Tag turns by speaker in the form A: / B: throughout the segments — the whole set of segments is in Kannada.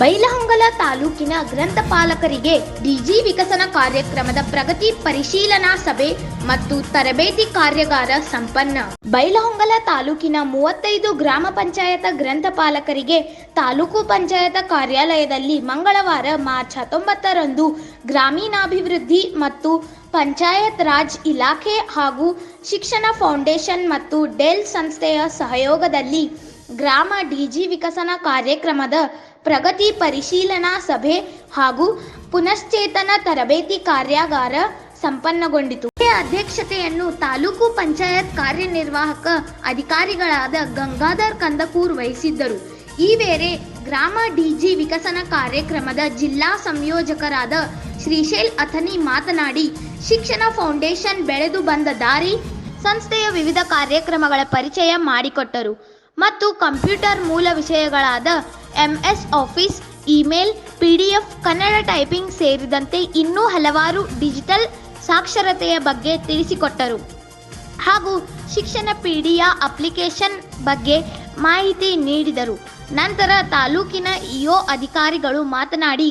A: ಬೈಲಹೊಂಗಲ ತಾಲೂಕಿನ ಗ್ರಂಥಪಾಲಕರಿಗೆ ಡಿಜಿ ವಿಕಸನ ಕಾರ್ಯಕ್ರಮದ ಪ್ರಗತಿ ಪರಿಶೀಲನಾ ಸಭೆ ಮತ್ತು ತರಬೇತಿ ಕಾರ್ಯಾಗಾರ ಸಂಪನ್ನ. ಬೈಲಹೊಂಗಲ ತಾಲೂಕಿನ ಮೂವತ್ತೈದು ಗ್ರಾಮ ಪಂಚಾಯತ ಗ್ರಂಥಪಾಲಕರಿಗೆ ತಾಲೂಕು ಪಂಚಾಯತ ಕಾರ್ಯಾಲಯದಲ್ಲಿ ಮಂಗಳವಾರ ಮಾರ್ಚ್ ಹತ್ತೊಂಬತ್ತರಂದು ಗ್ರಾಮೀಣಾಭಿವೃದ್ಧಿ ಮತ್ತು ಪಂಚಾಯತ್ ರಾಜ್ ಇಲಾಖೆ ಹಾಗೂ ಶಿಕ್ಷಣ ಫೌಂಡೇಶನ್ ಮತ್ತು ಡೆಲ್ ಸಂಸ್ಥೆಯ ಸಹಯೋಗದಲ್ಲಿ ಗ್ರಾಮ ಡಿಜಿ ವಿಕಸನ ಕಾರ್ಯಕ್ರಮದ ಪ್ರಗತಿ ಪರಿಶೀಲನಾ ಸಭೆ ಹಾಗೂ ಪುನಶ್ಚೇತನ ತರಬೇತಿ ಕಾರ್ಯಾಗಾರ ಸಂಪನ್ನಗೊಂಡಿತು. ಅಧ್ಯಕ್ಷತೆಯನ್ನು ತಾಲೂಕು ಪಂಚಾಯತ್ ಕಾರ್ಯನಿರ್ವಾಹಕ ಅಧಿಕಾರಿಗಳಾದ ಗಂಗಾಧರ್ ಕಂದಕೂರ್ ವಹಿಸಿದ್ದರು. ಈ ವೇಳೆ ಗ್ರಾಮ ಡಿಜಿ ವಿಕಸನ ಕಾರ್ಯಕ್ರಮದ ಜಿಲ್ಲಾ ಸಂಯೋಜಕರಾದ ಶ್ರೀಶೈಲ್ ಅಥನಿ ಮಾತನಾಡಿ, ಶಿಕ್ಷಣ ಫೌಂಡೇಶನ್ ಬೆಳೆದು ಬಂದ ದಾರಿ ಸಂಸ್ಥೆಯ ವಿವಿಧ ಕಾರ್ಯಕ್ರಮಗಳ ಪರಿಚಯ ಮಾಡಿಕೊಟ್ಟರು ಮತ್ತು ಕಂಪ್ಯೂಟರ್ ಮೂಲ ವಿಷಯಗಳಾದ MS office, email, PDF, Kannada typing ಸೇರಿದಂತೆ ಇನ್ನೂ ಹಲವಾರು ಡಿಜಿಟಲ್ ಸಾಕ್ಷರತೆಯ ಬಗ್ಗೆ ತಿಳಿಸಿಕೊಟ್ಟರು. ಹಾಗೂ ಶಿಕ್ಷಣ ಪೀಡಿಯ ಅಪ್ಲಿಕೇಶನ್ ಬಗ್ಗೆ ಮಾಹಿತಿ ನೀಡಿದರು. ನಂತರ ತಾಲೂಕಿನ ಇಒ ಅಧಿಕಾರಿಗಳು ಮಾತನಾಡಿ,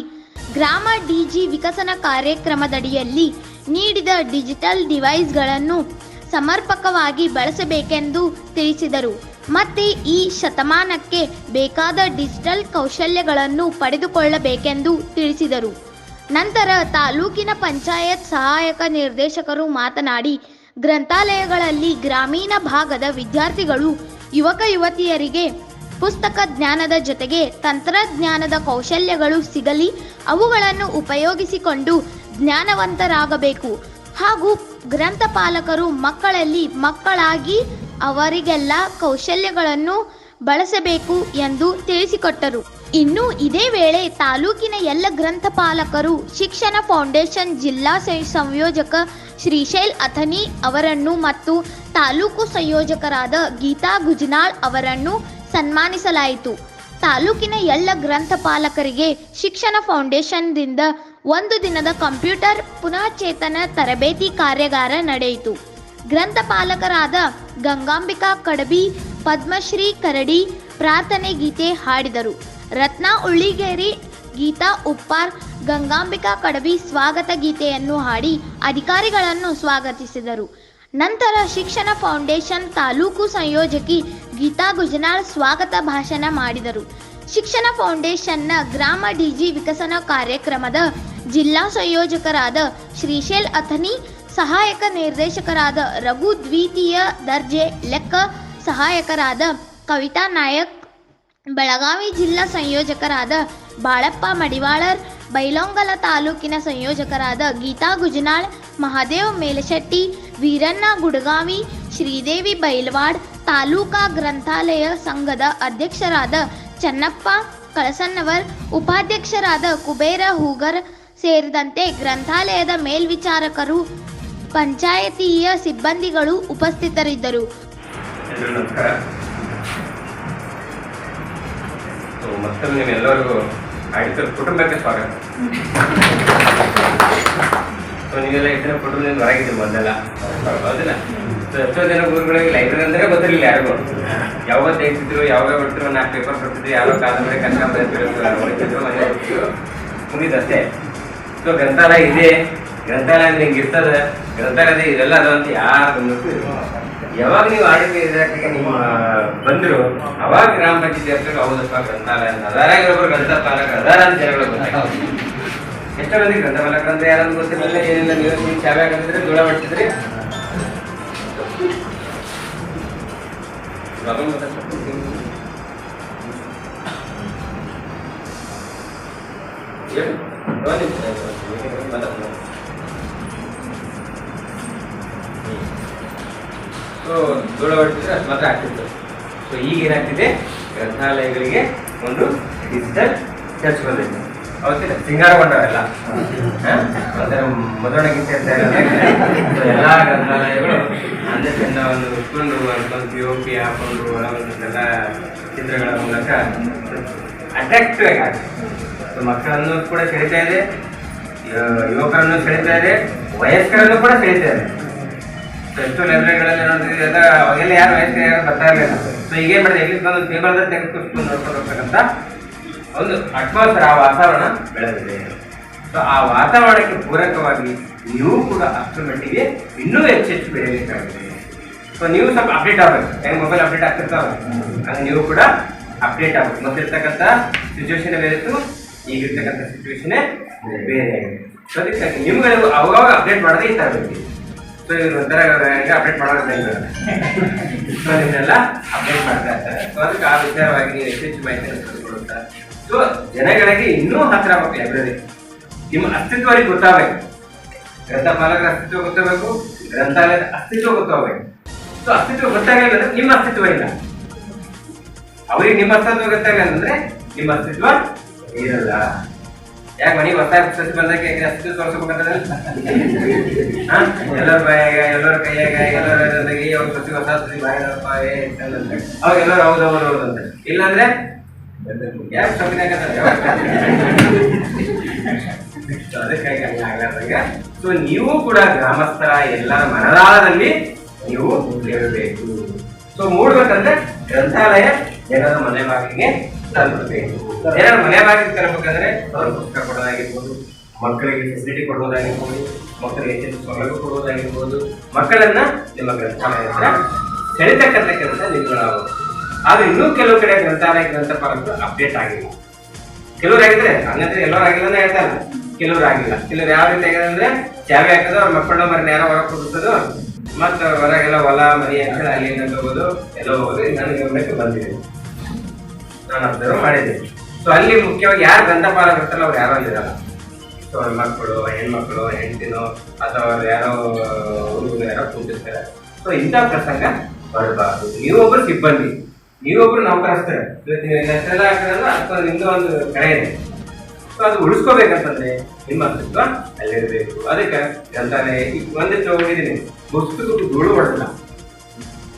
A: ಗ್ರಾಮ ಡಿಜಿ ವಿಕಸನ ಕಾರ್ಯಕ್ರಮದಡಿಯಲ್ಲಿ ನೀಡಿದ ಡಿಜಿಟಲ್ ಡಿವೈಸ್ಗಳನ್ನು ಸಮರ್ಪಕವಾಗಿ ಬಳಸಬೇಕೆಂದು ತಿಳಿಸಿದರು. ಮತ್ತೆ ಈ ಶತಮಾನಕ್ಕೆ ಬೇಕಾದ ಡಿಜಿಟಲ್ ಕೌಶಲ್ಯಗಳನ್ನು ಪಡೆದುಕೊಳ್ಳಬೇಕೆಂದು ತಿಳಿಸಿದರು. ನಂತರ ತಾಲೂಕಿನ ಪಂಚಾಯತ್ ಸಹಾಯಕ ನಿರ್ದೇಶಕರು ಮಾತನಾಡಿ, ಗ್ರಂಥಾಲಯಗಳಲ್ಲಿ ಗ್ರಾಮೀಣ ಭಾಗದ ವಿದ್ಯಾರ್ಥಿಗಳು, ಯುವಕ ಯುವತಿಯರಿಗೆ ಪುಸ್ತಕ ಜ್ಞಾನದ ಜೊತೆಗೆ ತಂತ್ರಜ್ಞಾನದ ಕೌಶಲ್ಯಗಳು ಸಿಗಲಿ, ಅವುಗಳನ್ನು ಉಪಯೋಗಿಸಿಕೊಂಡು ಜ್ಞಾನವಂತರಾಗಬೇಕು ಹಾಗೂ ಗ್ರಂಥಪಾಲಕರು ಮಕ್ಕಳಲ್ಲಿ ಮಕ್ಕಳಾಗಿ ಅವರಿಗೆಲ್ಲ ಕೌಶಲ್ಯಗಳನ್ನು ಬಳಸಬೇಕು ಎಂದು ತಿಳಿಸಿಕೊಟ್ಟರು. ಇನ್ನು ಇದೇ ವೇಳೆ ತಾಲೂಕಿನ ಎಲ್ಲ ಗ್ರಂಥಪಾಲಕರು ಶಿಕ್ಷಣ ಫೌಂಡೇಶನ್, ಜಿಲ್ಲಾ ಸಂಯೋಜಕ ಶ್ರೀಶೈಲ್ ಅಥನಿ ಅವರನ್ನು ಮತ್ತು ತಾಲೂಕು ಸಂಯೋಜಕರಾದ ಗೀತಾ ಗುಜನಾಳ್ ಅವರನ್ನು ಸನ್ಮಾನಿಸಲಾಯಿತು. ತಾಲೂಕಿನ ಎಲ್ಲ ಗ್ರಂಥಪಾಲಕರಿಗೆ ಶಿಕ್ಷಣ ಫೌಂಡೇಶನ್ದಿಂದ ಒಂದು ದಿನದ ಕಂಪ್ಯೂಟರ್ ಪುನಃಚೇತನ ತರಬೇತಿ ಕಾರ್ಯಾಗಾರ ನಡೆಯಿತು. ಗ್ರಂಥಪಾಲಕರಾದ ಗಂಗಾಂಬಿಕಾ ಕಡಬಿ, ಪದ್ಮಶ್ರೀ ಕರಡಿ ಪ್ರಾರ್ಥನೆ ಗೀತೆ ಹಾಡಿದರು. ರತ್ನಾ ಉಳ್ಳಿಗೇರಿ, ಗೀತಾ ಉಪ್ಪಾರ್, ಗಂಗಾಂಬಿಕಾ ಕಡಬಿ ಸ್ವಾಗತ ಗೀತೆಯನ್ನು ಹಾಡಿ ಅಧಿಕಾರಿಗಳನ್ನು ಸ್ವಾಗತಿಸಿದರು. ನಂತರ ಶಿಕ್ಷಣ ಫೌಂಡೇಶನ್ ತಾಲೂಕು ಸಂಯೋಜಕಿ ಗೀತಾ ಗುಜನಾಳ್ ಸ್ವಾಗತ ಭಾಷಣ ಮಾಡಿದರು. ಶಿಕ್ಷಣ ಫೌಂಡೇಶನ್ನ ಗ್ರಾಮ ಡಿಜಿ ವಿಕಸನ ಕಾರ್ಯಕ್ರಮದ ಜಿಲ್ಲಾ ಸಂಯೋಜಕರಾದ ಶ್ರೀಶೈಲ್ ಅಥನಿ ಸಹಾಯಕ ನಿರ್ದೇಶಕರಾದ ರಘು ದ್ವಿತೀಯ ದರ್ಜೆ ಲೆಕ್ಕ ಸಹಾಯಕರಾದ ಕವಿತಾ ನಾಯಕ್, ಬೆಳಗಾವಿ ಜಿಲ್ಲಾ ಸಂಯೋಜಕರಾದ ಬಾಳಪ್ಪ ಮಡಿವಾಳರ್, ಬೈಲೊಂಗಲ ತಾಲೂಕಿನ ಸಂಯೋಜಕರಾದ ಗೀತಾ ಗುಜನಾಳ್, ಮಹಾದೇವ್ ಮೇಲಶೆಟ್ಟಿ, ವೀರಣ್ಣ ಗುಡಗಾವಿ, ಶ್ರೀದೇವಿ ಬೈಲ್ವಾಡ್, ತಾಲೂಕಾ ಗ್ರಂಥಾಲಯ ಸಂಘದ ಅಧ್ಯಕ್ಷರಾದ ಚನ್ನಪ್ಪ ಕಳಸನ್ನವರ್, ಉಪಾಧ್ಯಕ್ಷರಾದ ಕುಬೇರ ಹೂಗರ್ ಸೇರಿದಂತೆ ಗ್ರಂಥಾಲಯದ ಮೇಲ್ವಿಚಾರಕರು ಪಂಚಾಯತಿಯ ಸಿಬ್ಬಂದಿಗಳು ಉಪಸ್ಥಿತರಿದ್ದರು.
B: ಕುಟುಂಬಕ್ಕೆ ಸ್ವಾಗತ. ಕುಟುಂಬದಿಂದ ಮೊದಲೆಲ್ಲ. ಎಷ್ಟೋ ಜನ ಗುರುಗಳಿಗೆ ಲೈಬ್ರರಿ ಅಂದ್ರೆ ಗೊತ್ತಿರಲಿಲ್ಲ ಯಾರಿಗೂ. ಯಾವಾಗ ತೆಗಿತಿದ್ರು, ಯಾವಾಗ ಬಿಡ್ತಿದ್ರು ನಾಲ್ಕು ಪೇಪರ್ ಕೊಟ್ಟಿದ್ರು ಯಾವ ಕಾದಂಬರಿ ಕನ್ನಡ ಹೋಗ್ತಿದ್ರು ಮುಗಿದಷ್ಟೇ. ಸೊ, ಗ್ರಂಥಾಲಯ ಇದೆ. ಗ್ರಂಥಾಲಯ ಅಂದ್ರೆ ಹಿಂಗೆ ಗ್ರಂಥಾಲಯ ಗ್ರಂಥಾಲಯದ ಇದೆಲ್ಲ ಅದ ಅಂತ ಯಾರು ಯಾವಾಗ ನೀವು ಆಡಳಿತ ಇದಕ್ಕೆ ನಿಮ್ಮ, ಬಂದ್ರು, ಅವಾಗ ಗ್ರಾಮ ಪಂಚಾಯತ್ ಹೌದಪ್ಪ, ಗ್ರಂಥಾಲಯ ಅಂತ ಅದಾರ ಒಬ್ಬರು ಗ್ರಂಥಪಾಲಕ ಅದಾರ ಅಂತ ಜನಗಳು ಎಷ್ಟೋ ಮಂದಿ ಗ್ರಂಥಪಾಲಕ ಅಂತ ಯಾರನ್ನು ಗೊತ್ತಿರಲಿಲ್ಲ, ಏನಿಲ್ಲ, ನೀವು ನೀವು ಚಾವೆ ಹಾಕಿದ್ರೆ ಧೂಳ ಮಾಡ್ತಿದ್ರಿ. ಏನು? ಸೊ ಧೂಳ ಹೊಡೆದಿದ್ರೆ ಅಷ್ಟು ಮಾತ್ರ ಆಗ್ತಿತ್ತು. ಸೊ ಈಗ ಏನಾಗ್ತಿದೆ? ಗ್ರಂಥಾಲಯಗಳಿಗೆ ಒಂದು ಡಿಜಿಟಲ್ ಚರ್ಚ್ ಬಂದೈತೆ ಅವತ್ತಿಲ್ಲ ಸಿಂಗಾರಗೊಂಡವೆಲ್ಲ ಅಂದರೆ ಸೊ ಎಲ್ಲ ಗ್ರಂಥಾಲಯಗಳು ಅಂದರೆ ಚೆನ್ನ ಒಂದು ಉಟ್ಕೊಂಡು ಒಂದು ಪಿ ಒ ಪಿ ಹಾಕೊಂಡು ಒಳಗೊಂಡೆಲ್ಲ ಚಿತ್ರಗಳ ಮೂಲಕ ಅಟ್ರಾಕ್ಟಿವ್ ಆಗಿ ಆಗ್ತದೆ ಸೊ ಮಕ್ಕಳನ್ನು ಕೂಡ ಸೆಳೀತಾ ಇದೆ. ಯುವಕರನ್ನು ಸೆಳೀತಾ ಇದೆ. ವಯಸ್ಕರನ್ನು ಕೂಡ ಸೆಳೀತಾ ಇದೆ. ಎಷ್ಟೋ ಲೈಬ್ರರಿಗಳಲ್ಲಿ ನೋಡ್ತಿದ್ವಿ ಎಲ್ಲ ಅವಾಗೆಲ್ಲ ಯಾರು ವಯಸ್ಸಿನ ಯಾರು ಬರ್ತಾ ಇರಲಿಲ್ಲ ಸೊ ಈಗ ಏನ್ ಮಾಡಿದೆ? ಎಲ್ಲಿ ಬಂದು ಟೇಬಲ್ ತೆಗೆದುಕೊಂಡು ನೋಡ್ಕೊಂಡು ಹೋಗ್ತಕ್ಕಂಥ ಒಂದು ಅಟ್ಮಾಸ್ಫಿಯರ್ ಆ ವಾತಾವರಣ ಬೆಳೆದಿದೆ. ಸೊ ಆ ವಾತಾವರಣಕ್ಕೆ ಪೂರಕವಾಗಿ ನೀವು ಕೂಡ ಅಷ್ಟರ ಮಟ್ಟಿಗೆ ಇನ್ನೂ ಹೆಚ್ಚೆಚ್ಚು ಬೆಳೆಯಬೇಕಾಗಿದೆ. ಸೊ ನೀವು ಸ್ವಲ್ಪ ಅಪ್ಡೇಟ್ ಆಗಬೇಕು. ಹೆಂಗ್ ಮೊಬೈಲ್ ಅಪ್ಡೇಟ್ ಆಗ್ತಿರ್ತಾವೆ? ಹಂಗೆ ನೀವು ಕೂಡ ಅಪ್ಡೇಟ್ ಆಗಬೇಕು. ಮೊದಲಿರ್ತಕ್ಕಂಥ ಸಿಚುವೇಶನ್ ಬೇರೆ ಇತ್ತು. ಈಗಿರ್ತಕ್ಕಂಥ ಸಿಚುವೇಶನ್ ಬೇರೆ ಆಗಿದೆ. ಸೊ ಅದಕ್ಕಾಗಿ ನಿಮ್ಗೆ ಅವಾಗ ಅಪ್ಡೇಟ್ ಮಾಡೋದೇ ಈ ತರಬೇತಿ ಸೊ ಇವ್ರು ಅಪ್ಡೇಟ್ ಮಾಡೋದು ಸೊ ನಿಮ್ಮನ್ನೆಲ್ಲ ಅಪ್ಡೇಟ್ ಮಾಡ್ತಾ ಇರ್ತಾರೆ ಸೊ ಅದಕ್ಕೆ ಆ ವಿಚಾರವಾಗಿ ಹೆಚ್ಚು ಮಾಹಿತಿಯನ್ನು ಪಡೆದುಕೊಳ್ಳುತ್ತಾ ಸೊ ಜನಗಳಿಗೆ ಇನ್ನೂ ಹತ್ತಿರ ಆಗಬೇಕು ಲೈಬ್ರರಿ ನಿಮ್ಮ ಅಸ್ತಿತ್ವ ಗೊತ್ತಾಗಬೇಕು. ಗ್ರಂಥಪಾಲಕರ ಅಸ್ತಿತ್ವ ಗೊತ್ತಾಗಬೇಕು, ಗ್ರಂಥಾಲಯದ ಅಸ್ತಿತ್ವ ಗೊತ್ತಾಗಬೇಕು. ಸೊ ಅಸ್ತಿತ್ವ ಗೊತ್ತಾಗಲಿಲ್ಲ ಅಂದ್ರೆ ನಿಮ್ಮ ಅಸ್ತಿತ್ವ ಇಲ್ಲ. ಅವರಿಗೆ ನಿಮ್ಮ ಅಸ್ತಿತ್ವ ಗೊತ್ತಾಗಲ್ಲ ಅಂದ್ರೆ ನಿಮ್ಮ ಅಸ್ತಿತ್ವ ಇರಲ್ಲ. ಯಾಕೆ ಮನೆಗೆ ಬರ್ತಾ ಸಸಿ ಬಂದಾಗ ಅಸ್ತಿತ್ವ ತೋರಿಸ್ಬೇಕಂದ್ರೆ ಎಲ್ಲರ ಬಾಯಾಗ, ಎಲ್ಲರ ಕೈಯಾಗ, ಎಲ್ಲರ ಜೊತೆಗೆ ಅವ್ರ ಸಸಿ ಹೊಸ ಸಸಿ ಬಾಯಪ್ಪ ಏ ಅವಾಗ ಎಲ್ಲರೂ ಹೌದು ಹೌದು ಹೌದು ಅಂತ. ಇಲ್ಲಾಂದ್ರೆ? ಯಾಕೆ ಸೊಪ್ಪಿನಾಗ ಸೊ ನೀವು ಕೂಡ ಗ್ರಾಮಸ್ಥರ ಎಲ್ಲರ ಮನದಾಳದಲ್ಲಿ ನೀವು ಹೇಳಬೇಕು ಸೊ, ಮೂಡ್ಬೇಕಂದ್ರೆ ಗ್ರಂಥಾಲಯ, ಜನರ ಮನೆ ಬಾಗಿಲಿಗೆ ತಲುಪಬೇಕು. ಜನರ ಮನೆ ಬಾಗಿಲು ತರಬೇಕಾದ್ರೆ ಅವ್ರಿಗೆ ಪುಸ್ತಕ ಕೊಡೋದಾಗಿರ್ಬೋದು, ಮಕ್ಕಳಿಗೆ ಫೆಸಿಲಿಟಿ ಕೊಡೋದಾಗಿರ್ಬೋದು, ಮಕ್ಕಳಿಗೆ ಹೆಚ್ಚಿನ ಸೌಲಭ್ಯ ಕೊಡೋದಾಗಿರ್ಬೋದು, ಮಕ್ಕಳನ್ನ ನಿಮ್ಮ ಗ್ರಂಥಾಲಯ ಹತ್ರ ಸೆಳಿತಕ್ಕಂಥ ಕೆಲಸ ಅವರು ಆದ್ರೆ ಇನ್ನೂ ಕೆಲವು ಕಡೆ ಗ್ರಂಥಾಲಯ ಗ್ರಂಥ ಪರಂಪರೆ ಅಪ್ಡೇಟ್ ಆಗಿಲ್ಲ. ಕೆಲವ್ರು ಆಗಿದ್ರೆ, ಹಂಗಂದ್ರೆ ಎಲ್ಲರೂ ಆಗಿಲ್ಲ ಹೇಳ್ತಾರೆ. ಕೆಲವ್ರು ಆಗಿಲ್ಲ. ಕೆಲವ್ರು ಯಾವ ರೀತಿ ಆಗಿದೆ ಅಂದ್ರೆ ಚಾವಿ ಹಾಕೋದು, ಅವ್ರ ಮಕ್ಕಳ ಮರಿ ನೇರ ಹೊರಗೆ ಕೊಡಿಸೋದು ಮತ್ತೆ ಹೊರಗೆಲ್ಲ ಹೊಲ ಮರಿ ಅಂತ ಹೇಳಿ ಅಲ್ಲಿ ಹೋಗೋದು, ಎಲ್ಲ ಹೋಗೋದು. ನನ್ನ ಗಮನಕ್ಕೆ ಬಂದಿದೆ. ನಾನು ಅಬ್ಸರ್ವ್ ಮಾಡಿದ್ದೀನಿ. ಸೊ ಅಲ್ಲಿ ಮುಖ್ಯವಾಗಿ ಯಾರು ಗ್ರಂಥಪಾಲಕರು ಬರ್ತಾರಲ್ಲ ಅವ್ರು ಯಾರು ಅಲ್ಲಿರಲ್ಲ ಸೊ ಮಕ್ಕಳು, ಹೆಣ್ಮಕ್ಳು, ಹೆಂಡತಿನೋ, ಅಥವಾ ಅವ್ರು ಯಾರೋ ಹುಡುಗರು ಯಾರೋ ಕೂತಿರ್ತಾರೆ. ಸೊ ಇಂಥ ಪ್ರಸಂಗ ಬರಬಾರ್ದು. ನೀವೊಬ್ರು ಸಿಬ್ಬಂದಿ. ನೀವೊಬ್ರು ನೌಕರಸ್ತಾರೆ ಇವತ್ತು ನೀವು ಹಾಕಿದ್ರಲ್ಲ ಅಥವಾ ನಿಮ್ದು ಒಂದು ಕಡೆ ಇದೆ. ಸೊ ಅದು ಉಳಿಸ್ಕೋಬೇಕಂತಂದ್ರೆ ನಿಮ್ಮ ಅಸ್ತಿತ್ವ ಅಲ್ಲಿರಬೇಕು. ಅದಕ್ಕೆ ಗ್ರಂಥಾಲಯ ಈಗ ಒಂದಿಷ್ಟು ಹೋಗಿದ್ದೀನಿ. ಪುಸ್ತಕಕ್ಕೆ ಧೂಳು ಹೊಡೆದಿಲ್ಲ.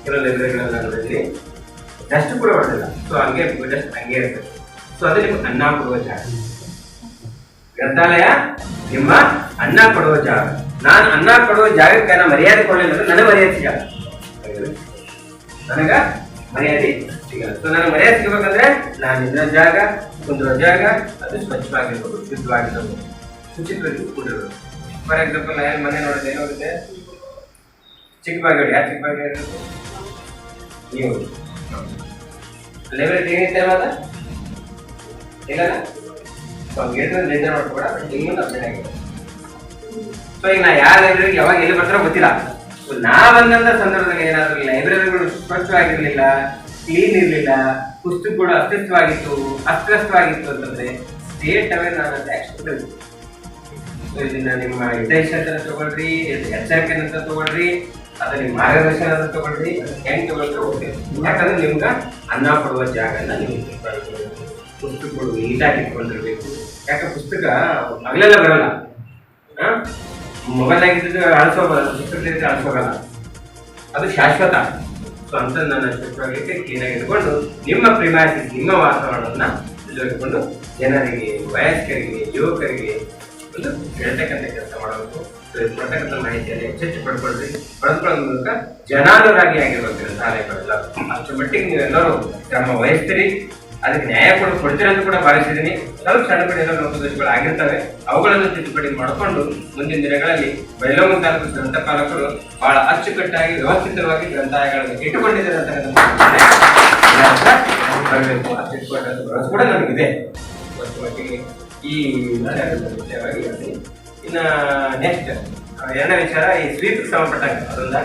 B: ಕೆಲವು ಡಸ್ಟ್ ಕೂಡ ಹೊಡೆದಿಲ್ಲ. ಸೊ ಹಂಗೆ ಡಸ್ಟ್ ಹಂಗೆ ಇರ್ತದೆ ಸೊ ಅದೇ ನಿಮ್ಗೆ ಅನ್ನ ಕೊಡುವ ಜಾಗ. ಗ್ರಂಥಾಲಯ ನಿಮ್ಮ ಅನ್ನ ಕೊಡುವ ಜಾಗ. ನಾನು ಅನ್ನ ಕೊಡುವ ಜಾಗಕ್ಕೆ ನಾನು ಮರ್ಯಾದೆ ಕೊಡಲಿಲ್ಲ ಅಂದ್ರೆ ನನಗೆ ಮರ್ಯಾದೆ ಸಿಗಲ್ಲ. ನನಗ ಮರ್ಯಾದೆ ಸಿಗಲ್ಲ. ಸೊ ನನಗೆ ಮರ್ಯಾದೆ ಸಿಗಬೇಕಂದ್ರೆ ನಾನು ಇದ್ರ ಜಾಗ, ಕುಂದಿರೋ ಜಾಗ, ಅದು ಸ್ವಚ್ಛವಾಗಿರ್ಬೋದು, ಶುದ್ಧವಾಗಿರ್ಬೋದು. ಶುಚಿತ್ವದಲ್ಲಿ ಫಾರ್ ಎಕ್ಸಾಂಪಲ್ ನಾನು ಮನೆ ನೋಡಿದ್ರೆ ಏನಾಗುತ್ತೆ? ನೋಡಿದೆ ಚಿಕ್ಕ ಬಾಗೇಡಿ ಯಾರು ಚಿಕ್ಕ ಬಾಗೇಡಿ ನೀವು. ಲೈಬ್ರರಿ ಅದ ಇಲ್ಲ ಸೊ ಗೇಟ್ ನಿರ್ಧಾರ ಮಾಡ್ಕೊಬೇಡ ನಿಮ್ಮನ್ನು ಅಪ್ಡೇಟ್ ಆಗಿದೆ. ಸೊ ಈಗ ನಾ ಯಾವ ಲೈಬ್ರರಿಗೆ ಯಾವಾಗ ಎಲ್ಲಿ ಬರ್ತಾರೋ ಗೊತ್ತಿಲ್ಲ. ಸೊ ನಾ ಬಂದಂತ ಸಂದರ್ಭದಲ್ಲಿ ಏನಾದ್ರು ಲೈಬ್ರರಿಗಳು ಸ್ವಚ್ಛವಾಗಿರ್ಲಿಲ್ಲ ಕ್ಲೀನ್ ಇರ್ಲಿಲ್ಲ ಪುಸ್ತಕಗಳು ಅಸ್ತಿತ್ವವಾಗಿತ್ತು, ಅಸ್ವಸ್ಥವಾಗಿತ್ತು ಅಂತಂದ್ರೆ ಸ್ಟೇಟ್ ಅವೇ ನಾನು ಆಕ್ಷನ್ ಸೊ ಇದನ್ನ ನಿಮ್ಮ ಹಿತೈಷಿಯನ್ನ ತಗೊಳ್ರಿ ಎಚ್ಚರಿಕೆ ಅಂತ ತಗೊಳ್ರಿ, ಅದ ನಿಮ್ಮ ಮಾರ್ಗದರ್ಶನ ಅಂತ ತಗೊಳ್ರಿ ಹೆಂಗ್ ತಗೊಳ್ತಾ ಹೋಗ್ತೀವಿ ಯಾಕಂದ್ರೆ ನಿಮ್ಗ ಅನ್ನ ಕೊಡುವ ಜಾಗನ ನಿಮ್ಗೆ. ಪುಸ್ತಕಗಳು ನೀಟಾಗಿ ಇಟ್ಕೊಂಡಿರ್ಬೇಕು. ಯಾಕೆ ಪುಸ್ತಕ ಹಗಲೆಲ್ಲ ಬರಲ್ಲ. ಮೊಬೈಲ್ ಆಗಿದ್ದು ಅಳಿಸೋಗಲ್ಲ ಪುಸ್ತಕದಿಂದ ಅಳಿಸೋಗಲ್ಲ. ಅದು ಶಾಶ್ವತ. ಸೊ ಅಂತ ನನ್ನ ಚಿತ್ರಕ್ಕೆ ಕ್ಲೀನಾಗಿ ಇಟ್ಕೊಂಡು, ನಿಮ್ಮ ಪ್ರಿಮ್ಯಾಸಿಸ್ ನಿಮ್ಮ ವಾತಾವರಣವನ್ನು ಇಟ್ಕೊಂಡು, ಜನರಿಗೆ, ವಯಸ್ಕರಿಗೆ, ಯುವಕರಿಗೆ ಒಂದು ಹೇಳ್ತಕ್ಕಂಥ ಕೆಲಸ ಮಾಡಬೇಕು. ಕೊಡ್ತಕ್ಕಂಥ ಮಾಹಿತಿಯನ್ನು ಹೆಚ್ಚೆಚ್ಚು ಪಡ್ಕೊಳ್ರಿ ಪಡೆದುಕೊಳ್ಳೋದ್ರ ಮೂಲಕ ಜನಾನುರಾಗಿ ಆಗಿರ್ಬೇಕು ಗ್ರಂಥಾಲಯಗಳೆಲ್ಲ ಅಷ್ಟು ಮಟ್ಟಿಗೆ ನೀವೆಲ್ಲರೂ ತಮ್ಮ ವಹಿಸ್ತೀರಿ ಅದಕ್ಕೆ ನ್ಯಾಯ ಕೂಡ ಕೊಡ್ತೀರಿ ಅಂತ ಕೂಡ ಭಾವಿಸಿದ್ದೀನಿ. ಸ್ವಲ್ಪ ಸಣ್ಣ ಪುಟ್ಟ ಲೋಪದೋಷಗಳು ಆಗಿರ್ತವೆ ಅವುಗಳನ್ನು ತಿದ್ದುಪಡಿ ಮಾಡಿಕೊಂಡು ಮುಂದಿನ ದಿನಗಳಲ್ಲಿ ಬೈಲೋಮಂತ ಗ್ರಂಥಪಾಲಕರು ಬಹಳ ಅಚ್ಚುಕಟ್ಟಾಗಿ, ವ್ಯವಸ್ಥಿತವಾಗಿ ಗ್ರಂಥಾಲಯಗಳನ್ನು ಇಟ್ಟುಕೊಂಡಿದ್ದಾರೆ ಅಂತ ಕೂಡ ನಮಗಿದೆ. ಮಟ್ಟಿಗೆ ಈ ವಿಷಯವಾಗಿ. ಇನ್ನ ನೆಕ್ಸ್ಟ್ ಎರಡನೇ ವಿಚಾರ ಈ ಸ್ವೀಪ್ ಸಂಬಂಧಪಟ್ಟಾಗ ಅದೊಂದ.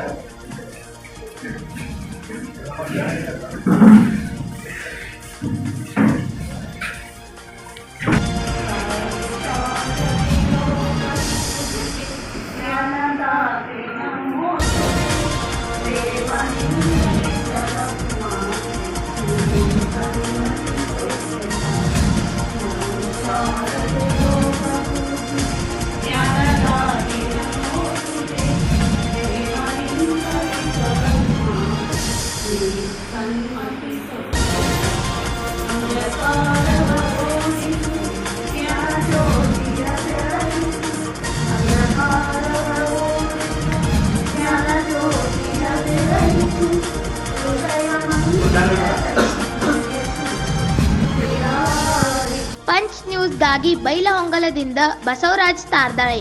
A: ಪಂಚ್ ನ್ಯೂಸ್ಗಾಗಿ ಬೈಲಹೊಂಗಲದಿಂದ ಬಸವರಾಜ್ ತಾರ್ದಾಳೆ.